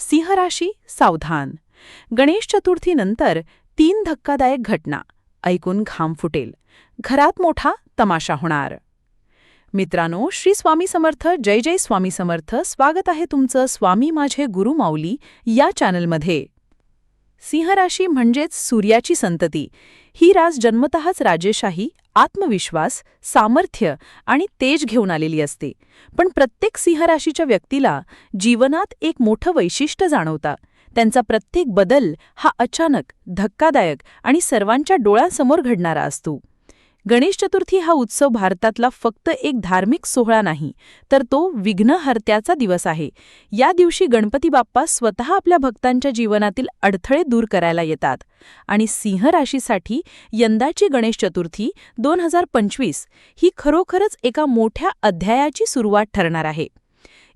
सिंह राशी सावधान. गणेश चतुर्थीनंतर तीन धक्कादायक घटना. ऐकून घाम फुटेल. घरात मोठा तमाशा होणार. मित्रांनो श्री स्वामी समर्थ जय जय स्वामी समर्थ. स्वागत आहे तुमचं स्वामी माझे गुरु माऊली या चॅनलमध्ये. सिंह राशी म्हणजेच सूर्याची संतती. ही रास जन्मतःच राजेशाही आत्मविश्वास सामर्थ्य आणि तेज घेऊन आलेली असते. पण प्रत्येक सिंहराशीच्या व्यक्तीला जीवनात एक मोठं वैशिष्ट्य जाणवतं. त्यांचा प्रत्येक बदल हा अचानक धक्कादायक आणि सर्वांच्या डोळ्यांसमोर घडणारा असतो. गणेश चतुर्थी हा उत्सव भारतातला फक्त एक धार्मिक सोहळा नाही तर तो विघ्नहर्त्याचा दिवस आहे. या दिवशी गणपती बाप्पा स्वतः आपल्या भक्तांच्या जीवनातील अडथळे दूर करायला येतात. आणि सिंह राशीसाठी यंदाची गणेश चतुर्थी दोन हजार पंचवीस ही खरोखरच एका मोठ्या अध्यायाची सुरुवात ठरणार आहे.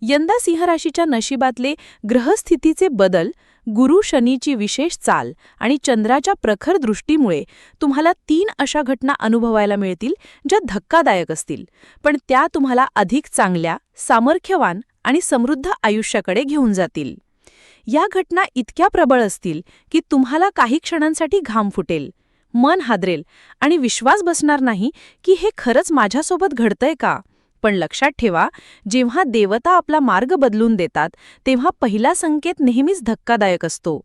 यंदा सिंहराशीच्या नशिबातले ग्रहस्थितीचे बदल गुरु शनीची विशेष चाल आणि चंद्राच्या प्रखर दृष्टीमुळे तुम्हाला तीन अशा घटना अनुभवायला मिळतील ज्या धक्कादायक असतील. पण त्या तुम्हाला अधिक चांगल्या सामर्थ्यवान आणि समृद्ध आयुष्याकडे घेऊन जातील. या घटना इतक्या प्रबळ असतील की तुम्हाला काही क्षणांसाठी घाम फुटेल मन हादरेल आणि विश्वास बसणार नाही की हे खरंच माझ्यासोबत घडतंय का? पण लक्षात ठेवा जेव्हा देवता आपला मार्ग बदलून देतात तेव्हा पहिला संकेत नेहमीच धक्कादायक असतो.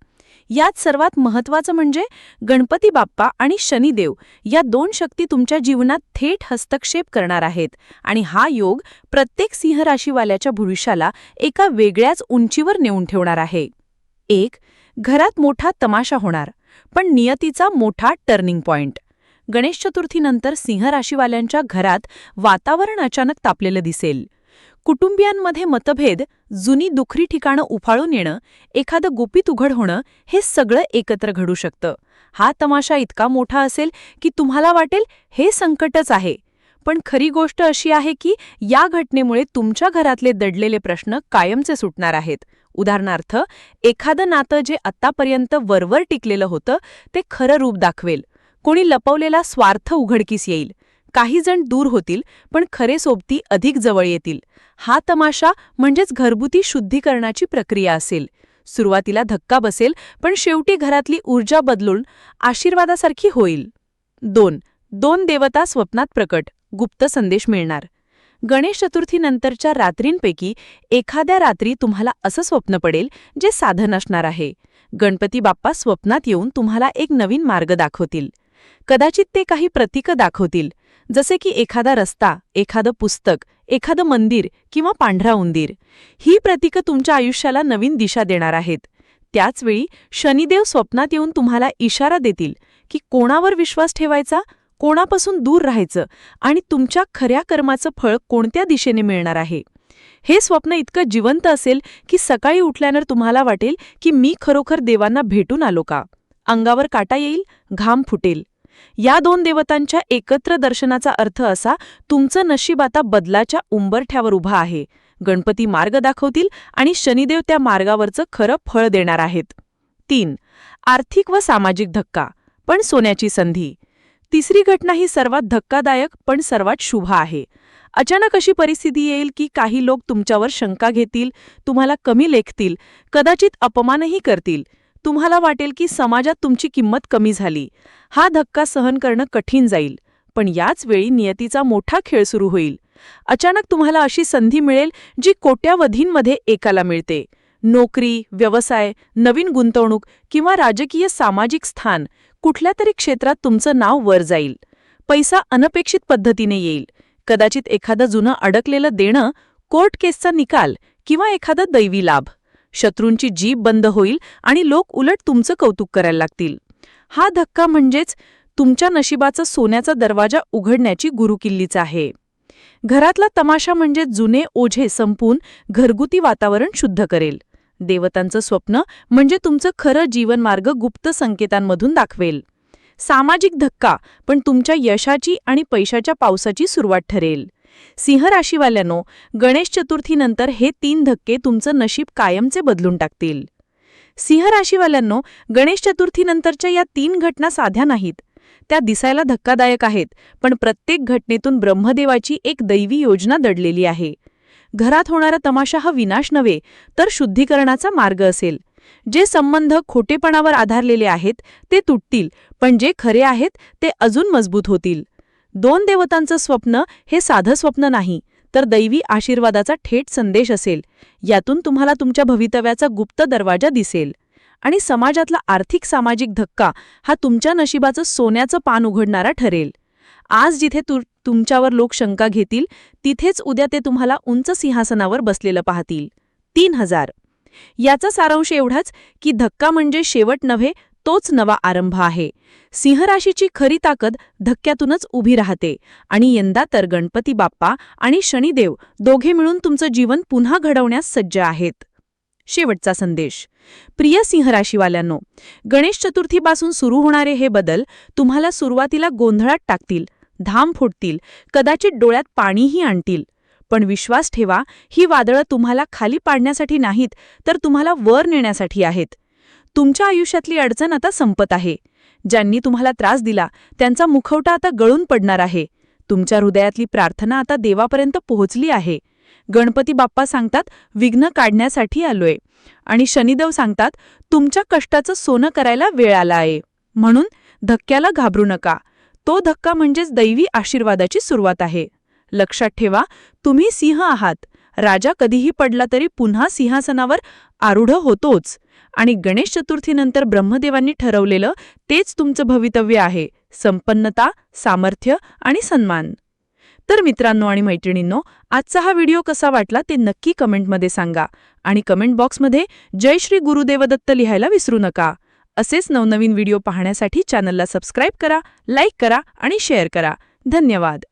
यात सर्वात महत्वाचं म्हणजे गणपती बाप्पा आणि शनिदेव या दोन शक्ती तुमच्या जीवनात थेट हस्तक्षेप करणार आहेत आणि हा योग प्रत्येक सिंहराशीवाल्याच्या भविष्याला एका वेगळ्याच उंचीवर नेऊन ठेवणार आहे. एक घरात मोठा तमाशा होणार पण नियतीचा मोठा टर्निंग पॉइंट. गणेश चतुर्थीनंतर सिंह राशीवाल्यांच्या घरात वातावरण अचानक तापलेलं दिसेल. कुटुंबियांमध्ये मतभेद जुनी दुखरी ठिकाणं उफाळून येणं एखादं गुपित उघड होणं हे सगळं एकत्र घडू शकतं. हा तमाशा इतका मोठा असेल की तुम्हाला वाटेल हे संकटच आहे. पण खरी गोष्ट अशी आहे की या घटनेमुळे तुमच्या घरातले दडलेले प्रश्न कायमचे सुटणार आहेत. उदाहरणार्थ एखादं नातं जे आत्तापर्यंत वरवर टिकलेलं होतं ते खरं रूप दाखवेल. कोणी लपवलेला स्वार्थ उघडकीस येईल. काही जण दूर होतील पण खरे सोबती अधिक जवळ येतील. हा तमाशा म्हणजेच घरगुती शुद्धीकरणाची प्रक्रिया असेल. सुरुवातीला धक्का बसेल पण शेवटी घरातली ऊर्जा बदलून आशीर्वादासारखी होईल. दोन दोन देवता स्वप्नात प्रकट. गुप्त संदेश मिळणार. गणेश चतुर्थीनंतरच्या रात्रींपैकी एखाद्या रात्री तुम्हाला असं स्वप्न पडेल जे साधन असणार आहे. गणपती बाप्पा स्वप्नात येऊन तुम्हाला एक नवीन मार्ग दाखवतील. कदाचित ते काही प्रतीकं दाखवतील जसे की एखादा रस्ता एखादं पुस्तक एखादं मंदिर किंवा पांढरा उंदीर. ही प्रतीकं तुमच्या आयुष्याला नवीन दिशा देणार आहेत. त्याचवेळी शनिदेव स्वप्नात येऊन तुम्हाला इशारा देतील की कोणावर विश्वास ठेवायचा कोणापासून दूर राहायचं आणि तुमच्या खऱ्या कर्माचं फळ कोणत्या दिशेने मिळणार आहे. हे स्वप्न इतकं जिवंत असेल की सकाळी उठल्यानंतर तुम्हाला वाटेल की मी खरोखर देवांना भेटून आलो का? अंगावर काटा येईल घाम फुटेल. या दोन देवतांच्या एकत्र दर्शनाचा अर्थ असा तुमचं नशीब आता बदलाच्या उंबरठ्यावर उभा आहे. गणपती मार्ग दाखवतील आणि शनिदेव त्या मार्गावरचं खरं फळ देणार आहेत. तीन आर्थिक व सामाजिक धक्का पण सोन्याची संधी. तिसरी घटना ही सर्वात धक्कादायक पण सर्वात शुभ आहे. अचानक अशी परिस्थिती येईल की काही लोक तुमच्यावर शंका घेतील तुम्हाला कमी लेखतील कदाचित अपमानही करतील. तुम्हाला वाटेल की समाजात तुमची किंमत कमी झाली. हा धक्का सहन करणं कठीण जाईल पण याच वेळी नियतीचा मोठा खेळ सुरू होईल. अचानक तुम्हाला अशी संधी मिळेल जी कोट्यावधींमध्ये एकाला मिळते. नोकरी व्यवसाय नवीन गुंतवणूक किंवा राजकीय सामाजिक स्थान कुठल्या तरी क्षेत्रात तुमचं नाव वर जाईल. पैसा अनपेक्षित पद्धतीने येईल. कदाचित एखादं जुनं अडकलेलं देणं कोर्ट केसचा निकाल किंवा एखादा दैवी लाभ. शत्रूंची जीभ बंद होईल आणि लोक उलट तुमचं कौतुक करायला लागतील. हा धक्का म्हणजेच तुमच्या नशिबाचा सोन्याचा दरवाजा उघडण्याची गुरुकिल्लीच आहे. घरातला तमाशा म्हणजे जुने ओझे संपून घरगुती वातावरण शुद्ध करेल. देवतांचं स्वप्न म्हणजे तुमचं खरं जीवनमार्ग गुप्त संकेतांमधून दाखवेल. सामाजिक धक्का पण तुमच्या यशाची आणि पैशाच्या पावसाची सुरुवात ठरेल. सिंह राशीवाल्यांनो गणेश चतुर्थीनंतर हे तीन धक्के तुमचं नशीब कायमचे बदलून टाकतील. सिंह राशीवाल्यांनो गणेश चतुर्थीनंतरच्या या तीन घटना साध्या नाहीत. त्या दिसायला धक्कादायक आहेत पण प्रत्येक घटनेतून ब्रह्मदेवाची एक दैवी योजना दडलेली आहे. घरात होणारा तमाशा हा विनाश नव्हे तर शुद्धीकरणाचा मार्ग असेल. जे संबंध खोटेपणावर आधारलेले आहेत ते तुटतील पण जे खरे आहेत ते अजून मजबूत होतील. दोन देवतांचं स्वप्न हे साधं स्वप्न नाही तर दैवी आशीर्वादाचा थेट संदेश असेल. यातून तुम्हाला तुमच्या भवितव्याचा गुप्त दरवाजा दिसेल. आणि समाजातला आर्थिक सामाजिक धक्का हा तुमच्या नशिबाचं सोन्याचं पान उघडणारा ठरेल. आज जिथे तु तुमच्यावर लोक शंका घेतील तिथेच उद्या ते तुम्हाला उंच सिंहासनावर बसलेलं पाहतील. तीन हजार. याचा सारांश एवढाच की धक्का म्हणजे शेवट नव्हे तोच नवा आरंभ आहे. सिंहराशीची खरी ताकद धक्क्यातूनच उभी राहते. आणि यंदा तर गणपती बाप्पा आणि शनिदेव दोघे मिळून तुमचं जीवन पुन्हा घडवण्यास सज्ज आहेत. शेवटचा संदेश. प्रिय सिंहराशीवाल्यांनो गणेश चतुर्थीपासून सुरू होणारे हे बदल तुम्हाला सुरुवातीला गोंधळात टाकतील धाम फुटतील कदाचित डोळ्यात पाणीही आणतील. पण विश्वास ठेवा ही वादळं तुम्हाला खाली पाडण्यासाठी नाहीत तर तुम्हाला वर नेण्यासाठी आहेत. तुमच्या आयुष्यातली अडचण आता संपत आहे. ज्यांनी तुम्हाला त्रास दिला त्यांचा मुखवटा आता गळून पडणार आहे. तुमच्या हृदयातली प्रार्थना आता देवापर्यंत पोहोचली आहे. गणपती बाप्पा सांगतात विघ्न काढण्यासाठी आलोय. आणि शनिदेव सांगतात तुमच्या कष्टाचं सोनं करायला वेळ आला आहे. म्हणून धक्क्याला घाबरू नका. तो धक्का म्हणजेच दैवी आशीर्वादाची सुरुवात आहे. लक्षात ठेवा तुम्ही सिंह आहात. राजा कधीही पडला तरी पुन्हा सिंहासनावर आरूढ होतोच. आणि गणेश चतुर्थीनंतर ब्रह्मदेवांनी ठरवलेलं तेच तुमचं भवितव्य आहे संपन्नता सामर्थ्य आणि सन्मान. तर मित्रांनो आणि मैत्रिणींनो आजचा हा व्हिडिओ कसा वाटला ते नक्की कमेंटमध्ये सांगा आणि कमेंट बॉक्समध्ये जय श्री गुरुदेवदत्त लिहायला विसरू नका. असेच नवनवीन व्हिडिओ पाहण्यासाठी चॅनलला सबस्क्राईब करा लाईक करा आणि शेअर करा. धन्यवाद.